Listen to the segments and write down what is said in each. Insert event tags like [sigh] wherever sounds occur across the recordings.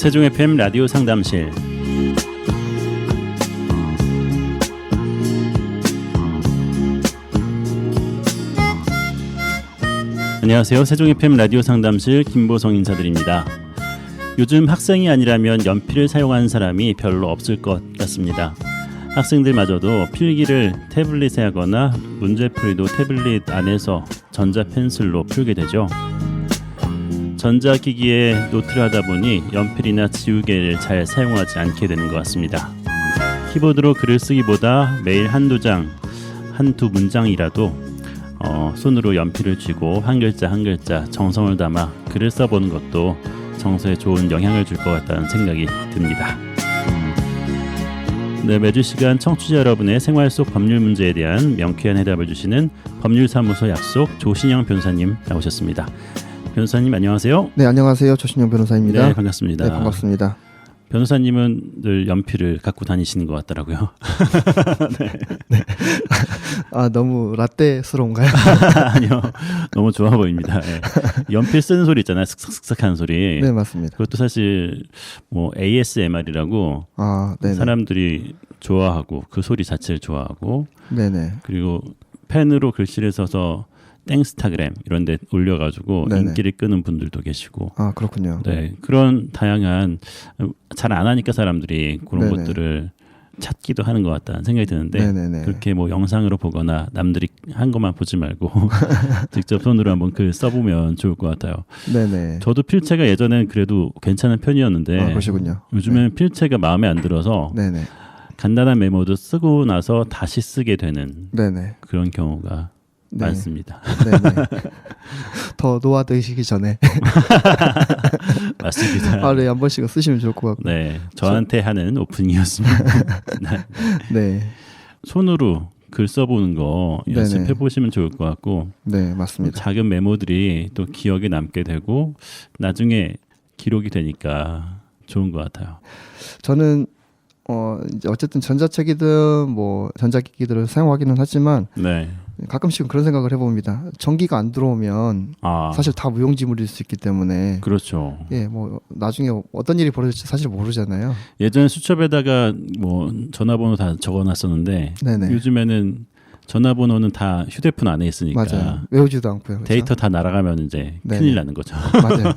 세종 FM 라디오 상담실 안녕하세요. 세종 FM 라디오 상담실 김보성 인사드립니다. 요즘 학생이 아니라면 연필을 사용하는 사람이 별로 없을 것 같습니다. 학생들마저도 필기를 태블릿에 하거나 문제풀이도 태블릿 안에서 전자펜슬로 풀게 되죠. 전자기기에 노트를 하다 보니 연필이나 지우개를 잘 사용하지 않게 되는 것 같습니다. 키보드로 글을 쓰기보다 매일 한두 장, 한두 문장이라도 어, 손으로 연필을 쥐고 한 글자 한 글자 정성을 담아 글을 써보는 것도 정서에 좋은 영향을 줄 것 같다는 생각이 듭니다. 네, 매주 시간 청취자 여러분의 생활 속 법률 문제에 대한 명쾌한 해답을 주시는 법률사무소 약속 조신영 변호사님 나오셨습니다. 변호사님 안녕하세요. 네, 안녕하세요. 조신영 변호사입니다. 네, 반갑습니다. 네, 반갑습니다. 변호사님은 늘 연필을 갖고 다니시는 것 같더라고요. [laughs] [laughs] 아, 너무 라떼스러운가요? [laughs] 아니요, 너무 좋아 보입니다. 예. 연필 쓰는 소리 있잖아요, 슥슥슥 하는 소리. 네, 맞습니다. 그것도 사실 뭐 ASMR이라고 아, 네, 네. 사람들이 좋아하고 그 소리 자체를 좋아하고 네, 네. 그리고 펜으로 글씨를 써서 땡스타그램 이런 데 올려가지고 네네. 인기를 끄는 분들도 계시고 아, 그렇군요. 네 그런 다양한 잘 안 하니까 사람들이 그런 네네. 것들을 찾기도 하는 것 같다는 생각이 드는데 네네네. 그렇게 뭐 영상으로 보거나 남들이 한 것만 보지 말고 [laughs] 직접 손으로 한번 글 써보면 좋을 것 같아요. 네, 네. 저도 필체가 예전엔 그래도 괜찮은 편이었는데 아, 그러시군요. 요즘에는 필체가 마음에 안 들어서 네, 네. 간단한 메모도 쓰고 나서 다시 쓰게 되는 네, 네. 그런 경우가 네. 많습니다. [laughs] [laughs] 네, 네. 더 노화 되시기 전에 맞습니다. 하루에 한 번씩은 쓰시면 좋을 것 같고. 네, 저한테 하는 오프닝이었습니다. [laughs] 네. 네. 손으로 글 써보는 거. 연습해 보시면 좋을 것 같고 네, 맞습니다. 작은 메모들이 또 기억에 남게 되고 나중에 기록이 되니까 좋은 것 같아요. 저는 어, 어쨌든 전자책이든 뭐 전자기기들을 사용하기는 하지만 네, 가끔씩은 그런 생각을 해봅니다. 전기가 안 들어오면 아 사실 다 무용지물일 수 있기 때문에 그렇죠. 예, 뭐 나중에 어떤 일이 벌어질지 사실 모르잖아요. 예전에 수첩에다가 뭐 전화번호 다 적어놨었는데 네네. 요즘에는 전화번호는 다 휴대폰 안에 있으니까 맞아요. 외우지도 않고요. 그렇죠? 데이터 다 날아가면 이제 네네. 큰일 나는 거죠. [laughs] 맞아요.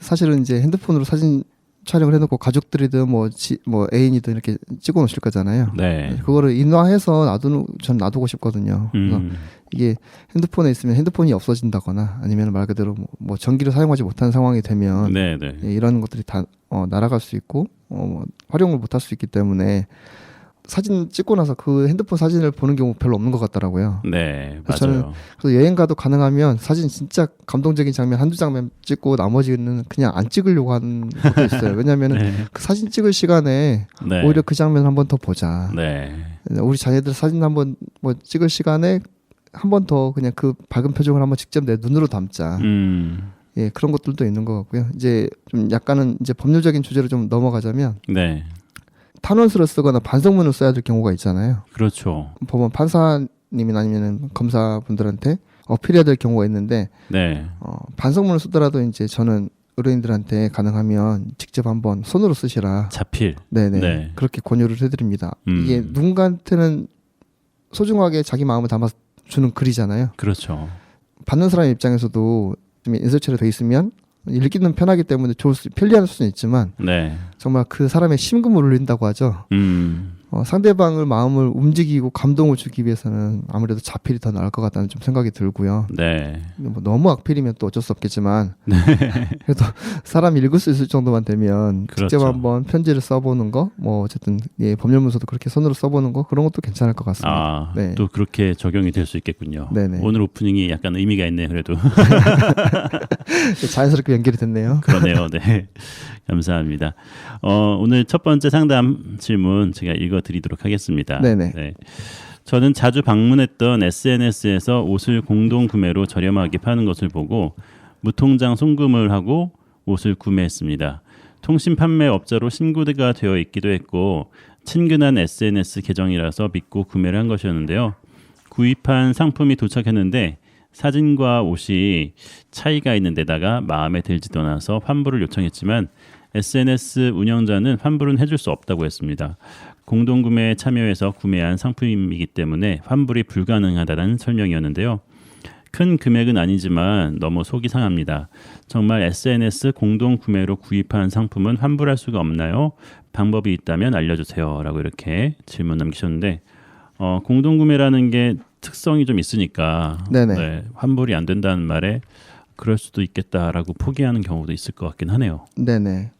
사실은 이제 핸드폰으로 사진 촬영을 해놓고 가족들이든 뭐, 지, 뭐 애인이든 이렇게 찍어 놓으실 거잖아요. 네. 그거를 인화해서 놔두는 전 놔두고 싶거든요. 그래서 음, 이게 핸드폰에 있으면 핸드폰이 없어진다거나 아니면 말 그대로 뭐, 뭐 전기를 사용하지 못하는 상황이 되면 네, 네. 예, 이런 것들이 다 어, 날아갈 수 있고 어, 뭐 활용을 못할 수 있기 때문에 사진 찍고 나서 그 핸드폰 사진을 보는 경우 별로 없는 것 같더라고요. 네, 그래서 저는 맞아요. 그래서 여행 가도 가능하면 사진 진짜 감동적인 장면 한두 장면 찍고 나머지는 그냥 안 찍으려고 하는 것도 있어요. 왜냐하면 [laughs] 네. 그 사진 찍을 시간에 네. 오히려 그 장면 한번 더 보자. 네. 우리 자녀들 사진 한번 뭐 찍을 시간에 한 번 더 그냥 그 밝은 표정을 한번 직접 내 눈으로 담자. 음. 예, 그런 것들도 있는 것 같고요. 이제 좀 약간은 이제 법률적인 주제로 좀 넘어가자면 네. 탄원서를 쓰거나 반성문을 써야 될 경우가 있잖아요. 그렇죠. 법원 판사님이나 아니면 검사분들한테 어필해야 될 경우가 있는데 네. 어, 반성문을 쓰더라도 이제 저는 의뢰인들한테 가능하면 직접 한번 손으로 쓰시라. 자필. 네네. 네. 그렇게 권유를 해드립니다. 음. 이게 누군가한테는 소중하게 자기 마음을 담아 주는 글이잖아요. 그렇죠. 받는 사람 입장에서도 좀 인쇄체로 돼 있으면 읽기는 편하기 때문에 좋을 수, 편리할 수는 있지만 네. 정말 그 사람의 심금을 울린다고 하죠. 음. 어, 상대방을 마음을 움직이고 감동을 주기 위해서는 아무래도 자필이 더 나을 것 같다는 좀 생각이 들고요. 네. 뭐 너무 악필이면 또 어쩔 수 없겠지만 [laughs] 네. 그래도 사람이 읽을 수 있을 정도만 되면 그렇죠. 직접 한번 편지를 써보는 거, 뭐 어쨌든 예, 법률문서도 그렇게 손으로 써보는 거 그런 것도 괜찮을 것 같습니다. 아, 네. 또 그렇게 적용이 될 수 있겠군요. 네네. 오늘 오프닝이 약간 의미가 있네요. 그래도 [laughs] 자연스럽게 연결이 됐네요. 그러네요. 네. 감사합니다. 어, 오늘 첫 번째 상담 질문 제가 읽어 드리도록 하겠습니다. 네네. 네. 저는 자주 방문했던 SNS에서 옷을 공동 구매로 저렴하게 파는 것을 보고 무통장 송금을 하고 옷을 구매했습니다. 통신 판매 업자로 신고가 되어 있기도 했고 친근한 SNS 계정이라서 믿고 구매를 한 것이었는데요. 구입한 상품이 도착했는데 사진과 옷이 차이가 있는 데다가 마음에 들지도 않아서 환불을 요청했지만 SNS 운영자는 환불은 해줄 수 없다고 했습니다. 공동구매에 참여해서 구매한 상품이기 때문에 환불이 불가능하다는 설명이었는데요. 큰 금액은 아니지만 너무 속이 상합니다. 정말 SNS 공동 구매로 구입한 상품은 환불할 수가 없나요? 방법이 있다면 알려주세요 라고 이렇게 질문 남기셨는데 어, 공동 구매라는 게 특성이 좀 있으니까. 네, 환불이 안 된다는 말에 그럴 수도 있겠다라고 포기하는 경우도 있을 것 같긴 하네요. 네네.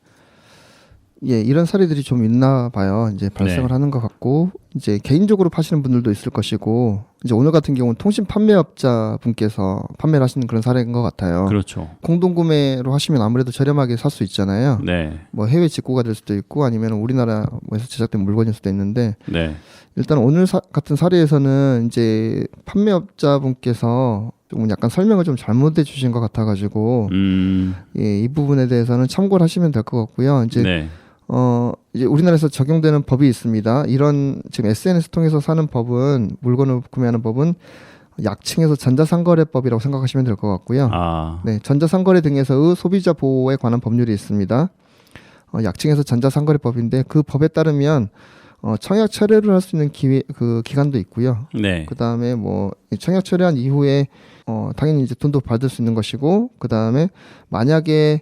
예, 이런 사례들이 좀 있나 봐요. 이제 발생을 네. 하는 것 같고 이제 개인적으로 파시는 분들도 있을 것이고 이제 오늘 같은 경우는 통신 판매업자 분께서 판매를 하시는 그런 사례인 것 같아요. 그렇죠. 공동 구매로 하시면 아무래도 저렴하게 살 수 있잖아요. 네, 뭐 해외 직구가 될 수도 있고 아니면 우리나라에서 제작된 물건일 수도 있는데 네, 일단 오늘 사- 같은 사례에서는 이제 판매업자 분께서 좀 약간 설명을 좀 잘못해 주신 것 같아가지고 음, 예, 이 부분에 대해서는 참고를 하시면 될 것 같고요. 이제 네, 어 이제 우리나라에서 적용되는 법이 있습니다. 이런 지금 SNS 통해서 사는 법은 물건을 구매하는 법은 약칭해서 전자상거래법이라고 생각하시면 될 것 같고요. 아, 네, 전자상거래 등에서의 소비자 보호에 관한 법률이 있습니다. 어, 약칭해서 전자상거래법인데 그 법에 따르면 어, 청약 철회를 할 수 있는 기회 그 기간도 있고요. 네, 그 다음에 뭐이 청약 철회한 이후에 어, 당연히 이제 돈도 받을 수 있는 것이고 그 다음에 만약에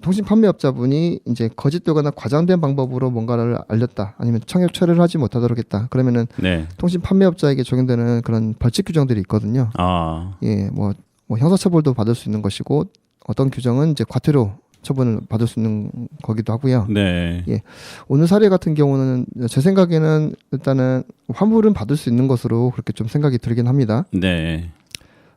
통신 판매업자분이 이제 거짓되거나 과장된 방법으로 뭔가를 알렸다 아니면 청약 철회를 하지 못하도록 했다 그러면은 네, 통신 판매업자에게 적용되는 그런 벌칙 규정들이 있거든요. 아, 예, 뭐, 뭐 형사처벌도 받을 수 있는 것이고 어떤 규정은 이제 과태료 처분을 받을 수 있는 거기도 하고요. 네, 오늘 사례 같은 경우는 제 생각에는 일단은 환불은 받을 수 있는 것으로 그렇게 좀 생각이 들긴 합니다. 네,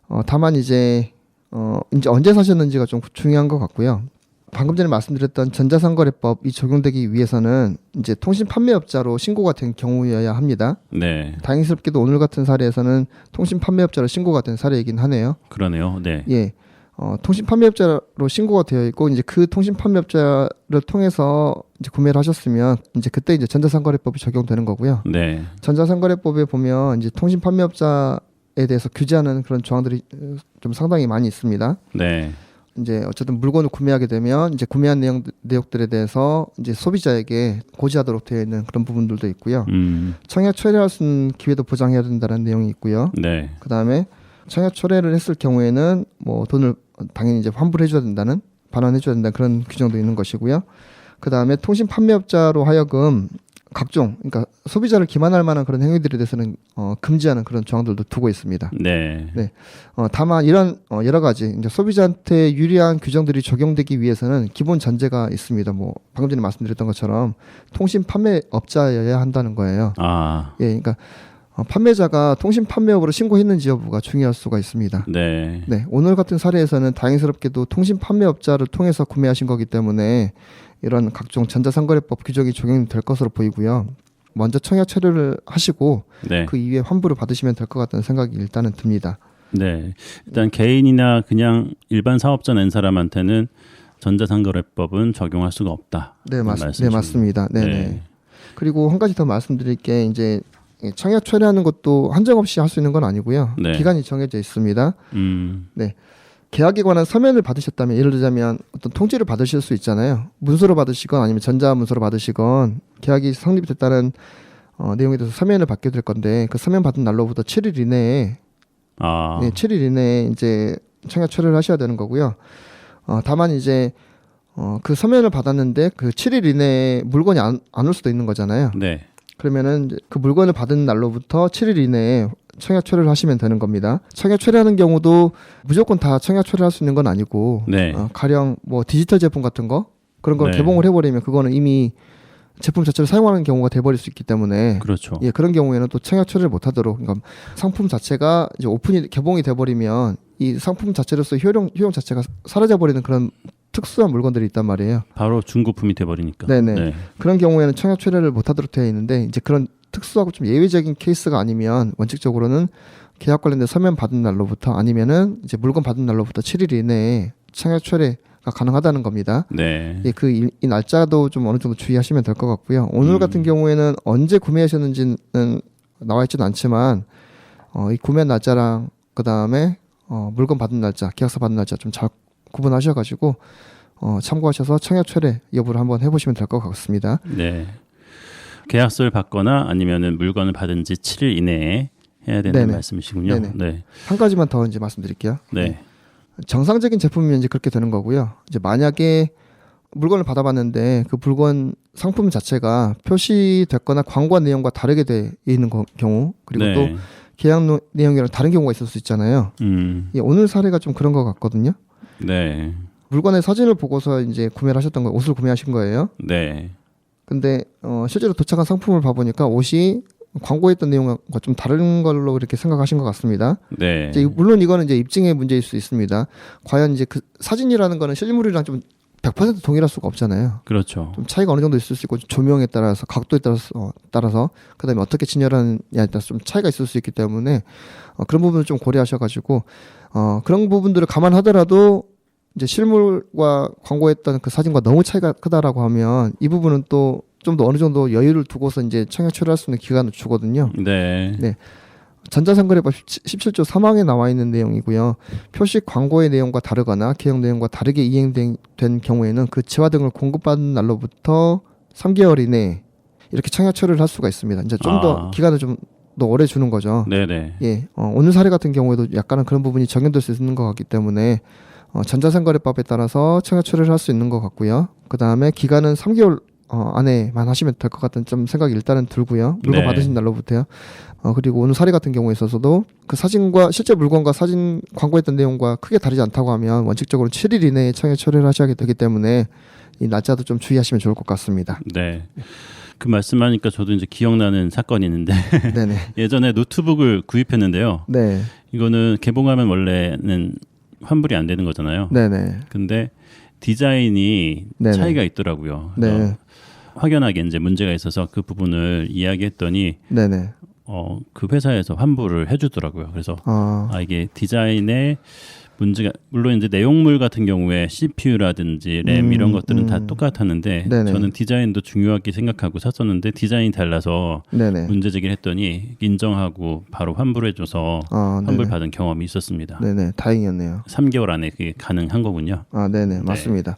어, 다만 이제 어, 이제 언제 사셨는지가 좀 중요한 것 같고요. 방금 전에 말씀드렸던 전자상거래법이 적용되기 위해서는 이제 통신 판매업자로 신고가 된 경우여야 합니다. 네, 다행스럽게도 오늘 같은 사례에서는 통신 판매업자로 신고가 된 사례이긴 하네요. 그러네요. 네, 예. 어, 통신 판매업자로 신고가 되어 있고 이제 그 통신 판매업자를 통해서 이제 구매를 하셨으면 이제 그때 이제 전자상거래법이 적용되는 거고요. 네, 전자상거래법에 보면 이제 통신 판매업자에 대해서 규제하는 그런 조항들이 어, 좀 상당히 많이 있습니다. 네, 이제 어쨌든 물건을 구매하게 되면 이제 구매한 내용 내역들에 대해서 이제 소비자에게 고지하도록 되어 있는 그런 부분들도 있고요. 음, 청약 철회할 수 있는 기회도 보장해야 된다는 내용이 있고요. 네, 그 다음에 청약 철회를 했을 경우에는 뭐 돈을 당연히 이제 환불해 줘야 된다는 반환해 줘야 된다는 그런 규정도 있는 것이고요. 그 다음에 통신 판매업자로 하여금 각종 그러니까 소비자를 기만할 만한 그런 행위들에 대해서는 어, 금지하는 그런 조항들도 두고 있습니다. 네, 어, 다만 이런 어, 여러 가지 이제 소비자한테 유리한 규정들이 적용되기 위해서는 기본 전제가 있습니다. 뭐 방금 전에 말씀드렸던 것처럼 통신 판매업자여야 한다는 거예요. 아, 예, 그러니까 어, 판매자가 통신 판매업으로 신고했는지 여부가 중요할 수가 있습니다. 네, 네, 오늘 같은 사례에서는 다행스럽게도 통신 판매업자를 통해서 구매하신 거기 때문에 이런 각종 전자상거래법 규정이 적용될 것으로 보이고요. 먼저 청약 체류를 하시고 네, 그 이후에 환불을 받으시면 될 것 같다는 생각이 일단은 듭니다. 네. 일단 개인이나 그냥 일반 사업자 낸 사람한테는 전자상거래법은 적용할 수가 없다. 네, 맞. 네 맞습니다. 네, 네. 그리고 한 가지 더 말씀드릴 게 이제 청약 철회하는 것도 한정 없이 할 수 있는 건 아니고요. 네. 기간이 정해져 있습니다. 음, 계약에 관한 서면을 받으셨다면 예를 들자면 어떤 통지를 받으실 수 있잖아요. 문서로 받으시건 아니면 전자 문서로 받으시건 계약이 성립됐다는 어, 내용에 대해서 서면을 받게 될 건데 그 서면 받은 날로부터 7일 이내에 아, 네, 7일 이내에 이제 청약 철회를 하셔야 되는 거고요. 어, 다만 이제 어, 그 서면을 받았는데 그 7일 이내에 물건이 안 올 수도 있는 거잖아요. 네, 그러면은 그 물건을 받은 날로부터 7일 이내에 청약 철회를 하시면 되는 겁니다. 청약 철회하는 경우도 무조건 다 청약 철회할 수 있는 건 아니고 네, 어, 가령 뭐 디지털 제품 같은 거 그런 걸 네. 개봉을 해버리면 그거는 이미 제품 자체를 사용하는 경우가 돼버릴 수 있기 때문에 그렇죠. 예 그런 경우에는 또 청약 처리를 못하도록 그러니까 상품 자체가 이제 오픈이 개봉이 돼버리면 이 상품 자체로서 효용 효용 자체가 사라져 버리는 그런 특수한 물건들이 있단 말이에요. 바로 중고품이 돼버리니까. 네네. 네, 그런 경우에는 청약 처리를 못하도록 되어 있는데 이제 그런 특수하고 좀 예외적인 케이스가 아니면 원칙적으로는 계약 관련된 서면 받은 날로부터 아니면은 이제 물건 받은 날로부터 7일 이내에 청약 처리가 가능하다는 겁니다. 네, 예, 그이 날짜도 좀 어느 정도 주의하시면 될 것 같고요. 오늘 음. 같은 경우에는 언제 구매하셨는지는 나와 있지는 않지만 어, 이 구매 날짜랑 그 다음에 어, 물건 받은 날짜, 계약서 받은 날짜 좀 잘 구분하셔가지고 어, 참고하셔서 청약 철회 여부를 한번 해보시면 될 것 같습니다. 네. 계약서를 받거나 아니면은 물건을 받은 지 7일 이내에 해야 되는 네네. 말씀이시군요. 네네. 네. 한 가지만 더 이제 말씀드릴게요. 네. 정상적인 제품이면 이제 그렇게 되는 거고요. 이제 만약에 물건을 받아봤는데 그 물건 상품 자체가 표시됐거나 광고 내용과 다르게 돼 있는 거- 경우 그리고 네. 또 계약 노- 내용이랑 다른 경우가 있을 수 있잖아요. 음. 예, 오늘 사례가 좀 그런 것 같거든요. 네. 물건의 사진을 보고서 이제 구매를 하셨던 거예요. 옷을 구매하신 거예요. 네. 근데 어, 실제로 도착한 상품을 봐보니까 옷이 광고했던 내용과 좀 다른 걸로 이렇게 생각하신 것 같습니다. 네. 이제 물론 이거는 이제 입증의 문제일 수 있습니다. 과연 이제 그 사진이라는 거는 실물이랑 좀 100% 동일할 수가 없잖아요. 그렇죠. 좀 차이가 어느 정도 있을 수 있고 조명에 따라서 각도에 따라서 어, 따라서 그다음에 어떻게 진열하느냐에 따라서 좀 차이가 있을 수 있기 때문에 어, 그런 부분을 좀 고려하셔가지고 어, 그런 부분들을 감안하더라도 이제 실물과 광고했던 그 사진과 너무 차이가 크다라고 하면 이 부분은 또 좀 더 어느 정도 여유를 두고서 이제 청약 처리할 수 있는 기간을 주거든요. 네. 네. 전자상거래법 17조 3항에 나와 있는 내용이고요. 표시 광고의 내용과 다르거나 계약 내용과 다르게 이행된 경우에는 그 재화 등을 공급받은 날로부터 3개월 이내 이렇게 청약 처리를 할 수가 있습니다. 이제 좀더 아. 기간을 좀 더 오래 주는 거죠. 네네. 예, 어, 오늘 사례 같은 경우에도 약간은 그런 부분이 적용될 수 있는 것 같기 때문에 어, 전자상거래법에 따라서 청약 처리를 할 수 있는 것 같고요. 그 다음에 기간은 3개월 어, 안에만 하시면 될 것 같은 좀 생각이 일단은 들고요. 물건 네. 받으신 날로부터요. 어, 그리고 오늘 사례 같은 경우에 있어서도 그 사진과 실제 물건과 사진 광고했던 내용과 크게 다르지 않다고 하면 원칙적으로 7일 이내에 청약 처리를 하셔야 되기 때문에 이 날짜도 좀 주의하시면 좋을 것 같습니다. 네. 그 말씀하니까 저도 이제 기억나는 사건이 있는데. [laughs] 예전에 노트북을 구입했는데요. 네. 이거는 개봉하면 원래는 환불이 안 되는 거잖아요. 네네. 근데 디자인이 네네. 차이가 있더라고요. 네. 확연하게 이제 문제가 있어서 그 부분을 이야기했더니 네네. 어, 그 회사에서 환불을 해주더라고요. 그래서 아, 아 이게 디자인에 문제가 물론 이제 내용물 같은 경우에 CPU라든지 램 음, 이런 것들은 다 음. 똑같았는데 네네. 저는 디자인도 중요하게 생각하고 샀었는데 디자인이 달라서 네네. 문제 제기를 했더니 인정하고 바로 환불해 줘서 아, 환불. 받은 경험이 있었습니다. 네네. 다행이었네요. 3개월 안에 그게 가능한 거군요. 아, 네네, 맞습니다.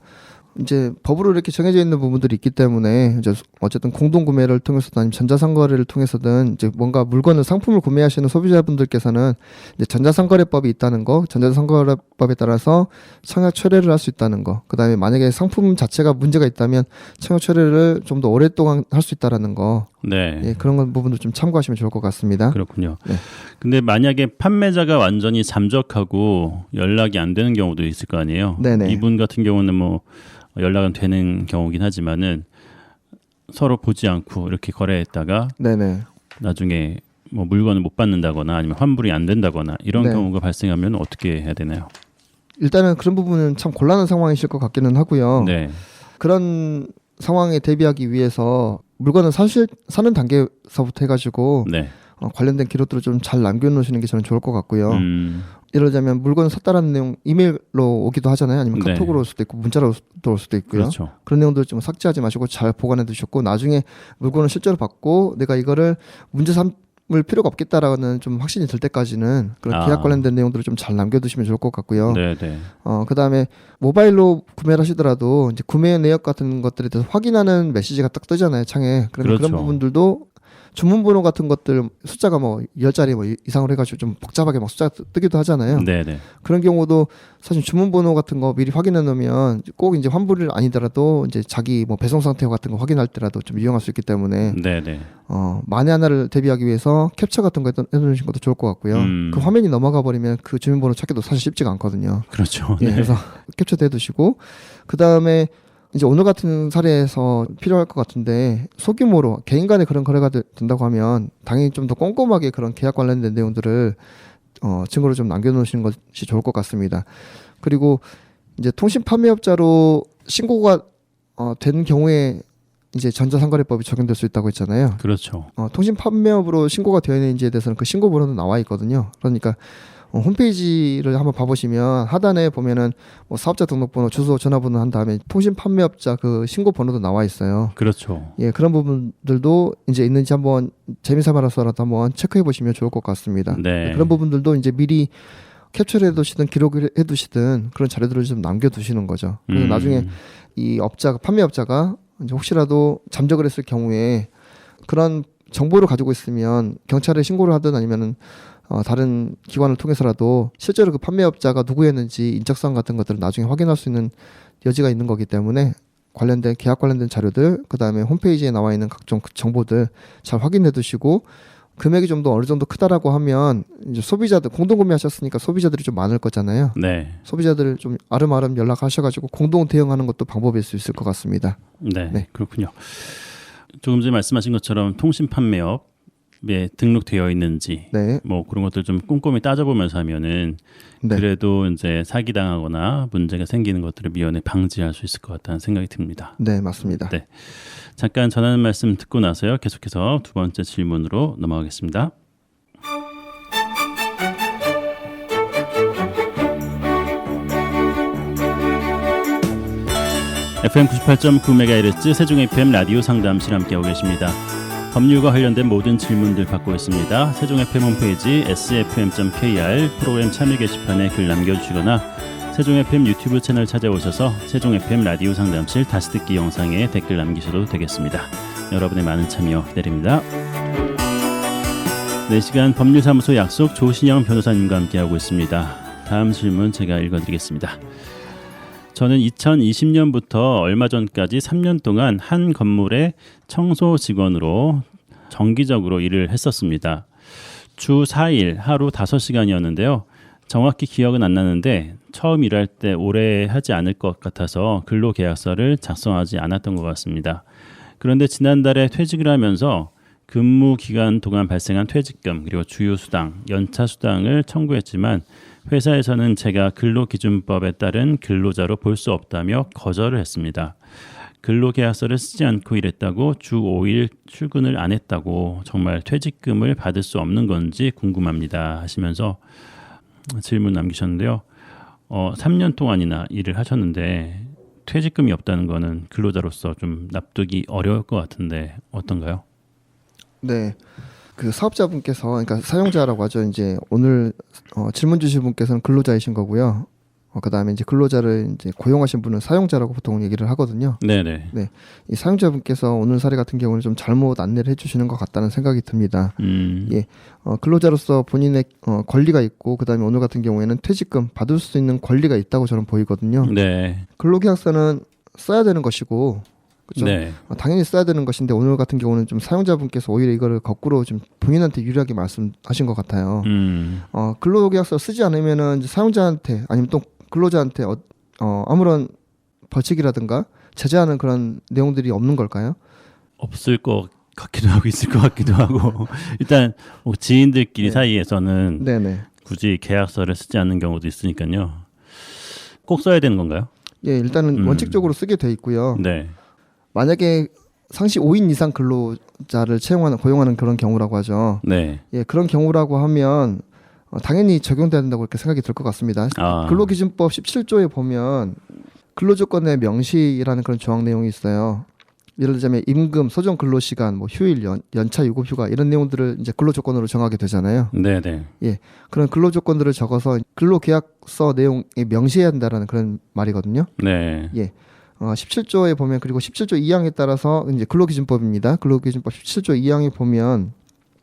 이제 법으로 이렇게 정해져 있는 부분들이 있기 때문에 이제 어쨌든 공동 구매를 통해서든 아니면 전자상거래를 통해서든 이제 뭔가 물건을 상품을 구매하시는 소비자분들께서는 이제 전자상거래법이 있다는 거, 전자상거래법에 따라서 청약 철회를 할 수 있다는 거, 그다음에 만약에 상품 자체가 문제가 있다면 청약 철회를 좀 더 오랫동안 할 수 있다라는 거, 네. 예, 그런 건 부분도 좀 참고하시면 좋을 것 같습니다. 그렇군요. 네. 근데 만약에 판매자가 완전히 잠적하고 연락이 안 되는 경우도 있을 거 아니에요. 네네. 이분 같은 경우는 뭐 연락은 되는 경우긴 하지만은 서로 보지 않고 이렇게 거래했다가 네네. 나중에 뭐 물건을 못 받는다거나 아니면 환불이 안 된다거나 이런 네. 경우가 발생하면 어떻게 해야 되나요? 일단은 그런 부분은 참 곤란한 상황이실 것 같기는 하고요. 네. 그런 상황에 대비하기 위해서 물건을 사실 사는 단계서부터 해가지고 네. 어, 관련된 기록들을 좀 잘 남겨놓으시는 게 저는 좋을 것 같고요. 음, 이러자면 물건을 샀다라는 내용 이메일로 오기도 하잖아요. 아니면 네. 카톡으로 올 수도 있고 문자로 올 수도 있고요. 그렇죠. 그런 내용들 좀 삭제하지 마시고 잘 보관해 두셨고 나중에 물건을 실제로 받고 내가 이거를 문제 삼 을 필요가 없겠다라는 좀 확신이 들 때까지는 그런 아. 계약 관련된 내용들을 좀 잘 남겨두시면 좋을 것 같고요. 네, 네. 어, 그 다음에 모바일로 구매를 하시더라도 이제 구매 내역 같은 것들에 대해서 확인하는 메시지가 딱 뜨잖아요, 창에. 그러면 그렇죠. 그런 부분들도 주문 번호 같은 것들 숫자가 뭐 10자리 뭐 이상으로 해가지고 좀 복잡하게 막 숫자가 뜨- 뜨기도 하잖아요. 네, 네. 그런 경우도 사실 주문 번호 같은 거 미리 확인해 놓으면 꼭 이제 환불이 아니더라도 이제 자기 뭐 배송 상태 같은 거 확인할 때라도 좀 이용할 수 있기 때문에 네, 네. 어, 만에 하나를 대비하기 위해서 캡처 같은 거 해놓- 해놓으신 것도 좋을 것 같고요. 음. 그 화면이 넘어가 버리면 그 주문번호 찾기도 사실 쉽지가 않거든요. 그렇죠. 예, 네. 그래서 캡처돼 두시고 그 다음에 이제 오늘 같은 사례에서 필요할 것 같은데 소규모로 개인 간에 그런 거래가 되- 된다고 하면 당연히 좀 더 꼼꼼하게 그런 계약 관련된 내용들을 어, 증거로 좀 남겨놓으시는 것이 좋을 것 같습니다. 그리고 이제 통신 판매업자로 신고가 어, 된 경우에 이제 전자상거래법이 적용될 수 있다고 했잖아요. 그렇죠. 어, 통신 판매업으로 신고가 되어 있는지에 대해서는 그 신고 번호도 나와 있거든요. 그러니까 어, 홈페이지를 한번 봐보시면 하단에 보면은 뭐 사업자 등록번호, 주소, 전화번호 한 다음에 통신 판매업자 그 신고 번호도 나와 있어요. 그렇죠. 예, 그런 부분들도 이제 있는지 한번 재미삼아서라도 한번 체크해 보시면 좋을 것 같습니다. 네. 그런 부분들도 이제 미리 캡처를 해두시든 기록을 해두시든 그런 자료들을 좀 남겨두시는 거죠. 그래서 음. 나중에 이 업자가 판매업자가 혹시라도 잠적을 했을 경우에 그런 정보를 가지고 있으면 경찰에 신고를 하든 아니면은 어, 다른 기관을 통해서라도 실제로 그 판매업자가 누구였는지 인적사항 같은 것들을 나중에 확인할 수 있는 여지가 있는 거기 때문에 관련된 계약 관련된 자료들 그다음에 홈페이지에 나와 있는 각종 그 정보들 잘 확인해 두시고 금액이 좀 더 어느 정도 크다라고 하면 이제 소비자들 공동 구매하셨으니까 소비자들이 좀 많을 거잖아요. 네. 소비자들 좀 아름아름 연락하셔가지고 공동 대응하는 것도 방법일 수 있을 것 같습니다. 네, 네. 그렇군요. 조금 전에 말씀하신 것처럼 통신 판매업 에 등록되어 있는지 네, 뭐 그런 것들 좀 꼼꼼히 따져보면서 하면은 네, 그래도 이제 사기 당하거나 문제가 생기는 것들을 미연에 방지할 수 있을 것 같다는 생각이 듭니다. 네 맞습니다. 네. 잠깐 전하는 말씀 듣고 나서요. 계속해서 두 번째 질문으로 넘어가겠습니다. FM 98.9MHz 세종 FM 라디오 상담실 함께하고 계십니다. 법률과 관련된 모든 질문들 받고 있습니다. 세종 FM 홈페이지 sfm.kr 프로그램 참여 게시판에 글 남겨주시거나 세종 FM 유튜브 채널 찾아오셔서 세종 FM 라디오 상담실 다시 듣기 영상에 댓글 남기셔도 되겠습니다. 여러분의 많은 참여 기다립니다. 4시간 법률사무소 약속 조신영 변호사님과 함께하고 있습니다. 다음 질문 제가 읽어드리겠습니다. 저는 2020년부터 얼마 전까지 3년 동안 한 건물의 청소 직원으로 정기적으로 일을 했었습니다. 주 4일 하루 5시간이었는데요. 정확히 기억은 안 나는데 처음 일할 때 오래 하지 않을 것 같아서 근로계약서를 작성하지 않았던 것 같습니다. 그런데 지난달에 퇴직을 하면서 근무 기간 동안 발생한 퇴직금 그리고 주요 수당, 연차 수당을 청구했지만 회사에서는 제가 근로기준법에 따른 근로자로 볼 수 없다며 거절을 했습니다. 근로계약서를 쓰지 않고 일했다고 주 5일 출근을 안 했다고 정말 퇴직금을 받을 수 없는 건지 궁금합니다 하시면서 질문 남기셨는데요. 어, 3년 동안이나 일을 하셨는데 퇴직금이 없다는 거는 근로자로서 좀 납득이 어려울 것 같은데 어떤가요? 네. 그 사업자분께서 그러니까 사용자라고 하죠. 이제 오늘 어, 질문 주신 분께서는 근로자이신 거고요. 어, 그다음에 이제 근로자를 이제 고용하신 분은 사용자라고 보통 얘기를 하거든요. 네네. 이 사용자분께서 오늘 사례 같은 경우는 좀 잘못 안내를 해주시는 것 같다는 생각이 듭니다. 음, 예. 어, 근로자로서 본인의 어, 권리가 있고 그다음에 오늘 같은 경우에는 퇴직금 받을 수 있는 권리가 있다고 저는 보이거든요. 네. 근로계약서는 써야 되는 것이고 그렇죠. 네. 어, 당연히 써야 되는 것인데 오늘 같은 경우는 좀 사용자분께서 오히려 이거를 거꾸로 좀 본인한테 유리하게 말씀하신 것 같아요. 음, 어, 근로계약서 쓰지 않으면은 사용자한테 아니면 또 근로자한테 어, 어, 아무런 벌칙이라든가 제재하는 그런 내용들이 없는 걸까요? 없을 것 같기도 하고 있을 것 같기도 하고 [laughs] 일단 뭐 지인들끼리 네. 사이에서는 네네. 굳이 계약서를 쓰지 않는 경우도 있으니까요. 꼭 써야 되는 건가요? 예, 일단은 음. 원칙적으로 쓰게 돼 있고요. 네. 만약에 상시 5인 이상 근로자를 채용하는 고용하는 그런 경우라고 하죠. 네. 예, 그런 경우라고 하면 어, 당연히 적용돼야 된다고 이렇게 생각이 들 것 같습니다. 아. 근로기준법 17조에 보면 근로조건의 명시라는 그런 조항 내용이 있어요. 예를 들자면 임금, 소정 근로시간, 뭐 휴일, 연, 연차, 유급휴가 이런 내용들을 이제 근로조건으로 정하게 되잖아요. 네, 네. 그런 근로조건들을 적어서 근로계약서 내용에 명시해야 한다라는 그런 말이거든요. 네. 어, 17조에 보면 그리고 17조 2항에 따라서 이제 근로기준법입니다. 근로기준법 17조 2항에 보면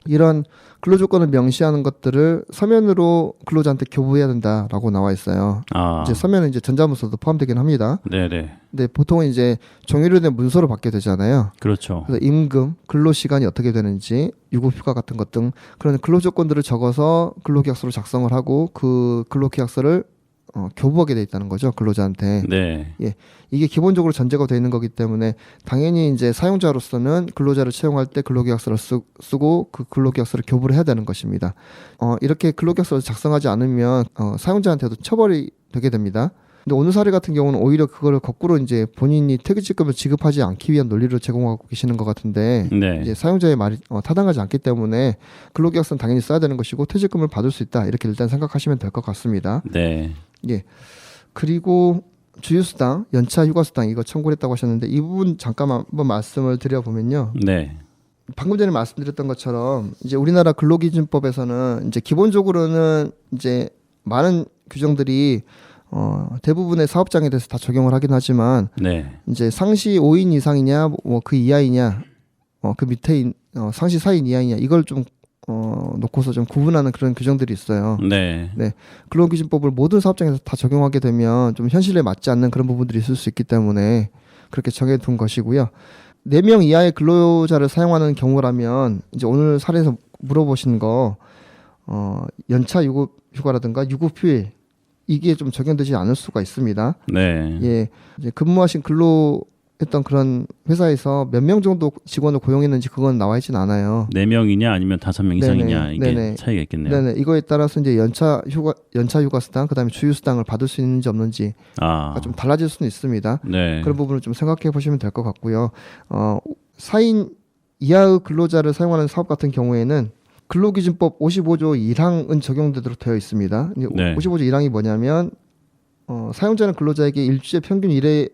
이런 근로조건을 명시하는 것들을 서면으로 근로자한테 교부해야 된다라고 나와 있어요. 아. 이제 서면은 이제 전자문서도 포함되긴 합니다. 네, 네. 근데 보통은 이제 종이로 된 문서로 받게 되잖아요. 그렇죠. 그래서 임금, 근로 시간이 어떻게 되는지, 유급휴가 같은 것 등 그런 근로 조건들을 적어서 근로계약서로 작성을 하고 그 근로계약서를 어, 교부하게 돼 있다는 거죠 근로자한테. 네. 이게 기본적으로 전제가 되어 있는 거기 때문에 당연히 이제 사용자로서는 근로자를 채용할 때 근로계약서를 쓰, 쓰고 그 근로계약서를 교부를 해야 되는 것입니다. 어, 이렇게 근로계약서를 작성하지 않으면 어, 사용자한테도 처벌이 되게 됩니다. 근데 오늘 사례 같은 경우는 오히려 그거를 거꾸로 이제 본인이 퇴직금을 지급하지 않기 위한 논리로 제공하고 계시는 것 같은데 네. 이제 사용자의 말이 어, 타당하지 않기 때문에 근로계약서는 당연히 써야 되는 것이고 퇴직금을 받을 수 있다 이렇게 일단 생각하시면 될 것 같습니다. 네. 그리고 주휴수당, 연차 휴가수당 이거 청구를 했다고 하셨는데 이 부분 잠깐 한번 말씀을 드려보면요. 네. 방금 전에 말씀드렸던 것처럼 이제 우리나라 근로기준법에서는 이제 기본적으로는 이제 많은 규정들이 어, 대부분의 사업장에 대해서 다 적용을 하긴 하지만 네. 이제 상시 5인 이상이냐 뭐 그 이하이냐 어, 그 밑에 인- 어, 상시 4인 이하이냐 이걸 좀 어, 놓고서 좀 구분하는 그런 규정들이 있어요. 네. 근로기준법을 모든 사업장에서 다 적용하게 되면 좀 현실에 맞지 않는 그런 부분들이 있을 수 있기 때문에 그렇게 정해둔 것이고요. 4명 이하의 근로자를 사용하는 경우라면 이제 오늘 사례에서 물어보신 거 어, 연차 유급 휴가라든가 유급 휴일 이게 좀 적용되지 않을 수가 있습니다. 네. 예, 이제 근무하신 근로 했던 그런 회사에서 몇 명 정도 직원을 고용했는지 그건 나와 있진 않아요. 네 명이냐 아니면 다섯 명. 이상이냐 이게 네네. 차이가 있겠네요. 네네 이거에 따라서 이제 연차 휴가 연차 휴가 수당 그다음에 주휴 수당을 받을 수 있는지 없는지 아. 좀 달라질 수는 있습니다. 네. 그런 부분을 좀 생각해 보시면 될 것 같고요. 어, 4인 이하의 근로자를 사용하는 사업 같은 경우에는 근로기준법 55조 1항은 적용되도록 되어 있습니다. 네. 55조 1항이 뭐냐면 어, 사용자는 근로자에게 일주일에 평균 1회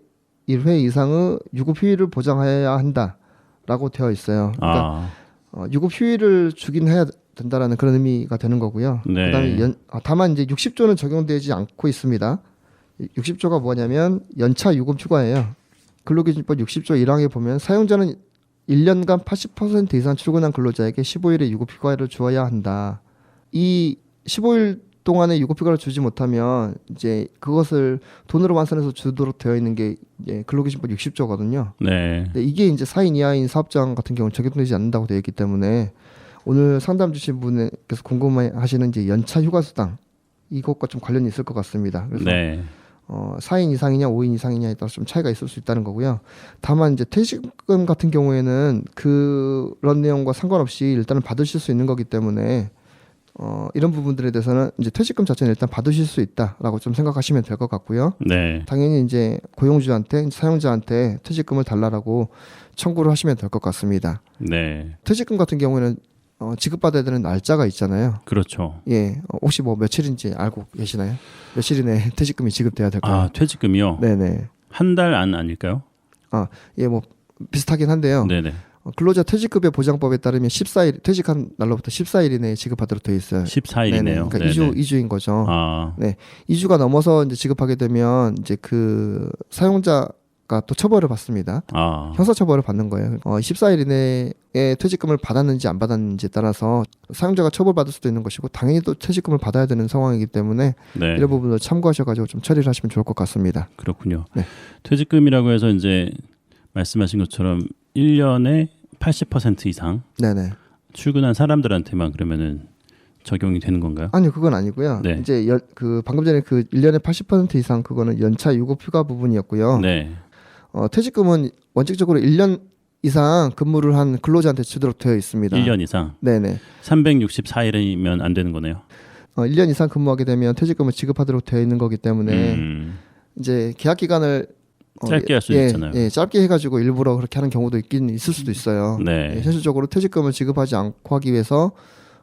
1회 이상의 유급 휴일을 보장해야 한다라고 되어 있어요. 그러니까 아. 어, 유급 휴일을 주긴 해야 된다라는 그런 의미가 되는 거고요. 네. 그다음에 연, 아, 다만 이제 60조는 적용되지 않고 있습니다. 60조가 뭐냐면 연차 유급 휴가예요. 근로기준법 60조 1항에 보면 사용자는 1년간 80% 이상 출근한 근로자에게 15일의 유급 휴가를 주어야 한다. 이 15일 동안의 유급 휴가를 주지 못하면 이제 그것을 돈으로 환산해서 주도록 되어 있는 게 이제 근로기준법 60조거든요. 네. 근데 이게 이제 4인 이하인 사업장 같은 경우는 적용되지 않는다고 되어 있기 때문에 오늘 상담 주신 분께서 궁금해하시는 이제 연차 휴가 수당 이것과 좀 관련이 있을 것 같습니다. 그래서 네. 어, 4인 이상이냐 5인 이상이냐에 따라서 좀 차이가 있을 수 있다는 거고요. 다만 이제 퇴직금 같은 경우에는 그런 내용과 상관없이 일단은 받으실 수 있는 거기 때문에 어, 이런 부분들에 대해서는 이제 퇴직금 자체는 일단 받으실 수 있다라고 좀 생각하시면 될 것 같고요. 네. 당연히 이제 고용주한테 사용자한테 퇴직금을 달라라고 청구를 하시면 될 것 같습니다. 네. 퇴직금 같은 경우에는 어, 지급받아야 되는 날짜가 있잖아요. 그렇죠. 예, 어, 혹시 뭐 며칠인지 알고 계시나요? 며칠 이내 [laughs] 퇴직금이 지급돼야 될까요? 아, 퇴직금이요? 네네. 한 달 안 아닐까요? 예, 뭐 비슷하긴 한데요. 네, 네. 어, 근로자 퇴직급여 보장법에 따르면 14일 퇴직한 날로부터 14일 이내에 지급하도록 되어 있어요. 14일이네요. 그러니까 2주 2주인 거죠. 아. 2주가 넘어서 이제 지급하게 되면 이제 그 사용자 가 또 처벌을 받습니다. 아. 형사 처벌을 받는 거예요. 어, 14일 이내에 퇴직금을 받았는지 안 받았는지에 따라서 사용자가 처벌받을 수도 있는 것이고 당연히 또 퇴직금을 받아야 되는 상황이기 때문에 네. 이런 부분을 참고하셔가지고 좀 처리를 하시면 좋을 것 같습니다. 그렇군요. 네. 퇴직금이라고 해서 이제 말씀하신 것처럼 1년에 80% 이상 네네. 출근한 사람들한테만 그러면은 적용이 되는 건가요? 아니요, 그건 아니고요. 네. 이제 연, 그 방금 전에 그 1년에 80% 이상 그거는 연차 유급 휴가 부분이었고요. 네. 어, 퇴직금은 원칙적으로 1년 이상 근무를 한 근로자한테 주도록 되어 있습니다. 1년 이상 네 네. 364일이면 안 되는 거네요. 어, 1년 이상 근무하게 되면 퇴직금을 지급하도록 되어 있는 거기 때문에 음. 이제 계약 기간을 어, 짧게 할수 예, 있잖아요. 예, 짧게 해가지고 일부러 그렇게 하는 경우도 있긴 있을 수도 있어요. 네. 예, 현실적으로 퇴직금을 지급하지 않고 하기 위해서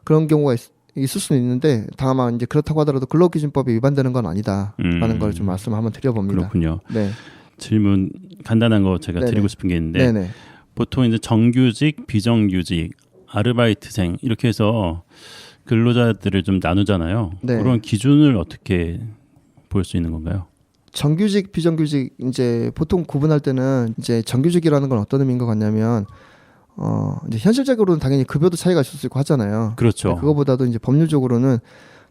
그런 경우가 있, 있을 수는 있는데 다만 이제 그렇다고 하더라도 근로기준법에 위반되는 건 아니다라는 음. 걸좀 말씀 한번 드려봅니다. 그렇군요. 네, 질문 간단한 거 제가 네네. 드리고 싶은 게 있는데 네, 네. 보통 이제 정규직, 비정규직, 아르바이트생 이렇게 해서 근로자들을 좀 나누잖아요. 네. 그런 기준을 어떻게 볼 수 있는 건가요? 정규직, 비정규직 이제 보통 구분할 때는 이제 정규직이라는 건 어떤 의미인 것 같냐면 어 이제 현실적으로는 당연히 급여도 차이가 있을 수 있고 하잖아요. 그렇죠. 그거보다도 이제 법률적으로는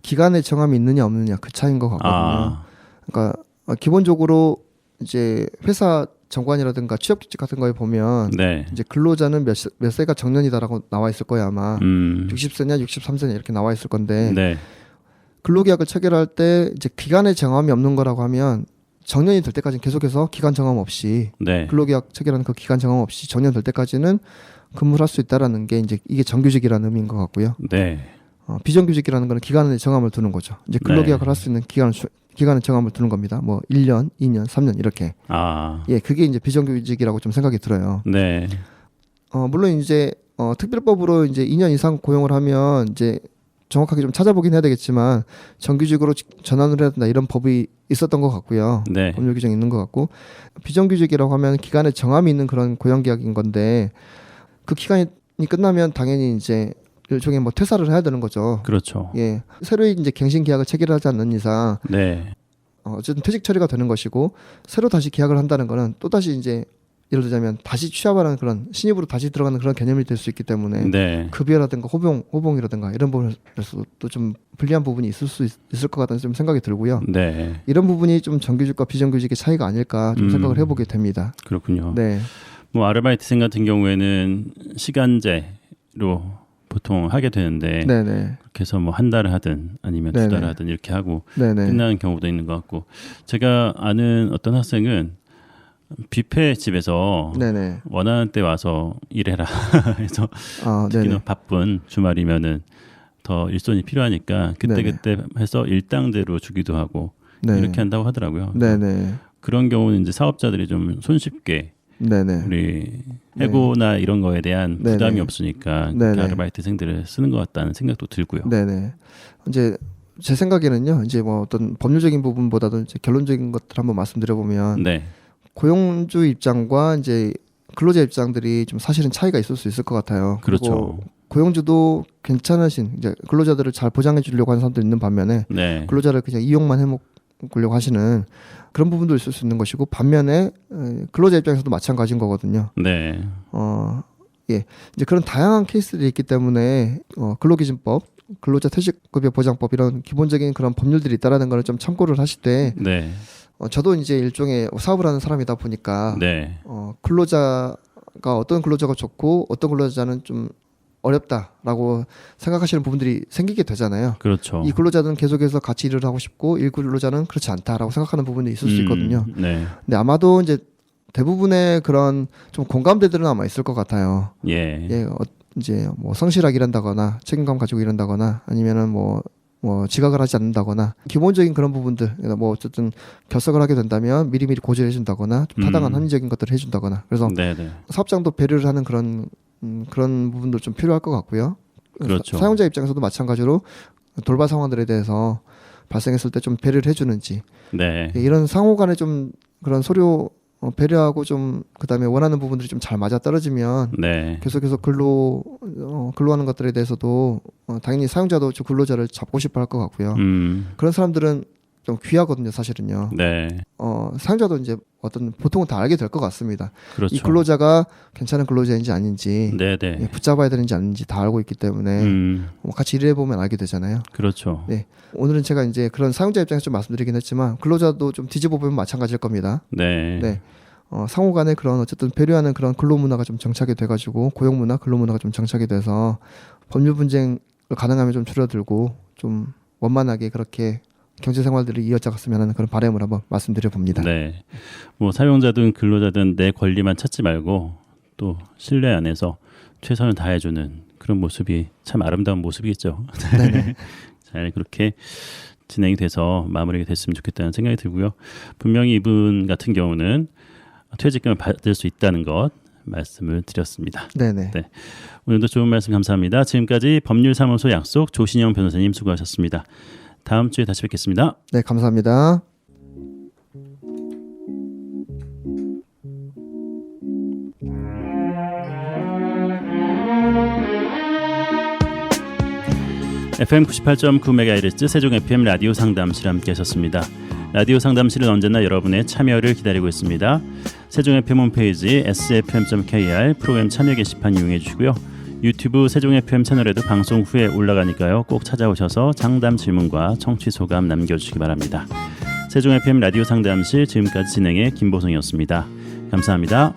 기간의 정함이 있느냐 없느냐 그 차이인 것 같거든요. 아, 그러니까 어, 기본적으로 이제 회사 정관이라든가 취업 규칙 같은 거에 보면 네. 이제 근로자는 몇, 세- 몇 세가 정년이다라고 나와 있을 거예요 아마 음, 60세냐 63세냐 이렇게 나와 있을 건데 네. 근로계약을 체결할 때 이제 기간의 정함이 없는 거라고 하면 정년이 될 때까지는 계속해서 기간 정함 없이 네. 근로계약 체결하는 그 기간 정함 없이 정년 될 때까지는 근무를 할 수 있다라는 게 이제 이게 정규직이라는 의미인 것 같고요. 네. 어, 비정규직이라는 거는 기간의 정함을 두는 거죠. 이제 근로계약을 네. 할수 있는 기간을 주- 기간의 정함을 두는 겁니다. 뭐 1년, 2년, 3년 이렇게. 아, 예, 그게 이제 비정규직이라고 좀 생각이 들어요. 네. 어, 물론 이제 어, 특별법으로 이제 2년 이상 고용을 하면 이제 정확하게 좀 찾아보긴 해야 되겠지만 정규직으로 지- 전환을 해야 된다 이런 법이 있었던 것 같고요. 네. 법률 규정이 있는 것 같고 비정규직이라고 하면 기간에 정함이 있는 그런 고용 계약인 건데 그 기간이 끝나면 당연히 이제 일종의 뭐 퇴사를 해야 되는 거죠. 그렇죠. 예, 새로 이제 갱신 계약을 체결하지 않는 이상 네. 어, 어쨌든 퇴직 처리가 되는 것이고 새로 다시 계약을 한다는 거는 또 다시 이제 예를 들자면 다시 취업하는 그런 신입으로 다시 들어가는 그런 개념이 될 수 있기 때문에 네. 급여라든가 호봉 호봉이라든가 이런 부분에서 또좀 불리한 부분이 있을 수 있, 을것 같다는 좀 생각이 들고요. 네. 이런 부분이 좀 정규직과 비정규직의 차이가 아닐까 좀 음. 생각을 해보게 됩니다. 그렇군요. 네, 뭐 아르바이트생 같은 경우에는 시간제로 보통 하게 되는데 네, 네, 그렇게 해서 뭐 한 달을 하든 아니면 두 네네. 달을 하든 이렇게 하고 네, 네, 끝나는 경우도 있는 것 같고 제가 아는 어떤 학생은 뷔페 집에서 네, 네. 원하는 때 와서 일해라 [laughs] 해서 아, 네, 특히나 네, 바쁜 주말이면은 더 일손이 필요하니까 그때 네네. 그때 해서 일당대로 주기도 하고 네, 이렇게 한다고 하더라고요. 네, 네, 그런 경우는 이제 사업자들이 좀 손쉽게 네, 네, 우리 해고나 이런 거에 대한 네네. 부담이 없으니까 네네. 아르바이트생들을 쓰는 것 같다는 생각도 들고요. 네, 네. 이제 제 생각에는요, 이제 뭐 어떤 법률적인 부분보다도 이제 결론적인 것들 한번 말씀드려 보면 네, 고용주 입장과 이제 근로자 입장들이 좀 사실은 차이가 있을 수 있을 것 같아요. 그렇죠. 고용주도 괜찮으신 이제 근로자들을 잘 보장해 주려고 하는 사람도 있는 반면에 네, 근로자를 그냥 이용만 해먹으려고 하시는 그런 부분도 있을 수 있는 것이고 반면에 에, 근로자 입장에서도 마찬가지인 거거든요. 네, 어, 예. 이제 그런 다양한 케이스들이 있기 때문에 어, 근로기준법, 근로자 퇴직급여 보장법 이런 기본적인 그런 법률들이 있다라는 거를 좀 참고를 하실 때 네, 어, 저도 이제 일종의 사업을 하는 사람이다 보니까 네, 어, 근로자가 어떤 근로자가 좋고 어떤 근로자는 좀 어렵다라고 생각하시는 부분들이 생기게 되잖아요. 그렇죠. 이 근로자는 계속해서 같이 일을 하고 싶고 일 근로자는 그렇지 않다라고 생각하는 부분이 있을 수 음, 있거든요. 네, 근데 아마도 이제 대부분의 그런 좀 공감대들은 아마 있을 것 같아요. 예, 예, 어, 이제 뭐 성실하게 일한다거나 책임감 가지고 일한다거나 아니면은 뭐, 뭐 지각을 하지 않는다거나 기본적인 그런 부분들 그러니까 뭐 어쨌든 결석을 하게 된다면 미리미리 고지를 해준다거나 좀 타당한 음. 합리적인 것들을 해준다거나 그래서 네, 네, 사업장도 배려를 하는 그런 음, 그런 부분도 좀 필요할 것 같고요. 그렇죠. 사, 용자 입장에서도 마찬가지로 돌발 상황들에 대해서 발생했을 때 좀 배려를 해주는지 네, 예, 이런 상호간에 좀 그런 소료 어, 배려하고 좀 그다음에 원하는 부분들이 좀 잘 맞아 떨어지면 네, 계속해서 근로 어, 근로하는 것들에 대해서도 어, 당연히 사용자도 저 근로자를 잡고 싶어 할 것 같고요. 음, 그런 사람들은 좀 귀하거든요, 사실은요. 네, 어, 사용자도 이제 어떤 보통은 다 알게 될 것 같습니다. 그렇죠. 이 근로자가 괜찮은 근로자인지 아닌지 네, 예, 네, 붙잡아야 되는지 아닌지 다 알고 있기 때문에 음, 뭐 같이 일해 보면 알게 되잖아요. 그렇죠. 네. 오늘은 제가 이제 그런 사용자 입장에서 좀 말씀드리긴 했지만 근로자도 좀 뒤집어 보면 마찬가지일 겁니다. 네, 네. 어, 상호간에 그런 어쨌든 배려하는 그런 근로 문화가 좀 정착이 돼가지고 고용 문화, 근로 문화가 좀 정착이 돼서 법률 분쟁을 가능하면 좀 줄어들고 좀 원만하게 그렇게 경제 생활들을 이어져갔으면 하는 그런 바람을 한번 말씀드려 봅니다. 네. 뭐 사용자든 근로자든 내 권리만 찾지 말고 또 신뢰 안에서 최선을 다해주는 그런 모습이 참 아름다운 모습이겠죠. 네네. [laughs] [laughs] 잘 그렇게 진행이 돼서 마무리가 됐으면 좋겠다는 생각이 들고요. 분명히 이분 같은 경우는 퇴직금을 받을 수 있다는 것 말씀을 드렸습니다. 네네. 네. 오늘도 좋은 말씀 감사합니다. 지금까지 법률사무소 약속 조신영 변호사님 수고하셨습니다. 다음 주에 다시 뵙겠습니다. 네, 감사합니다. FM 98.9MHz 세종 FM 라디오 상담실 함께 하셨습니다. 라디오 상담실은 언제나 여러분의 참여를 기다리고 있습니다. 세종 FM 홈페이지 sfm.kr 프로그램 참여 게시판 이용해 주시고요. 유튜브 세종 FM 채널에도 방송 후에 올라가니까요. 꼭 찾아오셔서 상담 질문과 청취 소감 남겨주시기 바랍니다. 세종 FM 라디오 상담실 지금까지 진행의 김보성이었습니다. 감사합니다.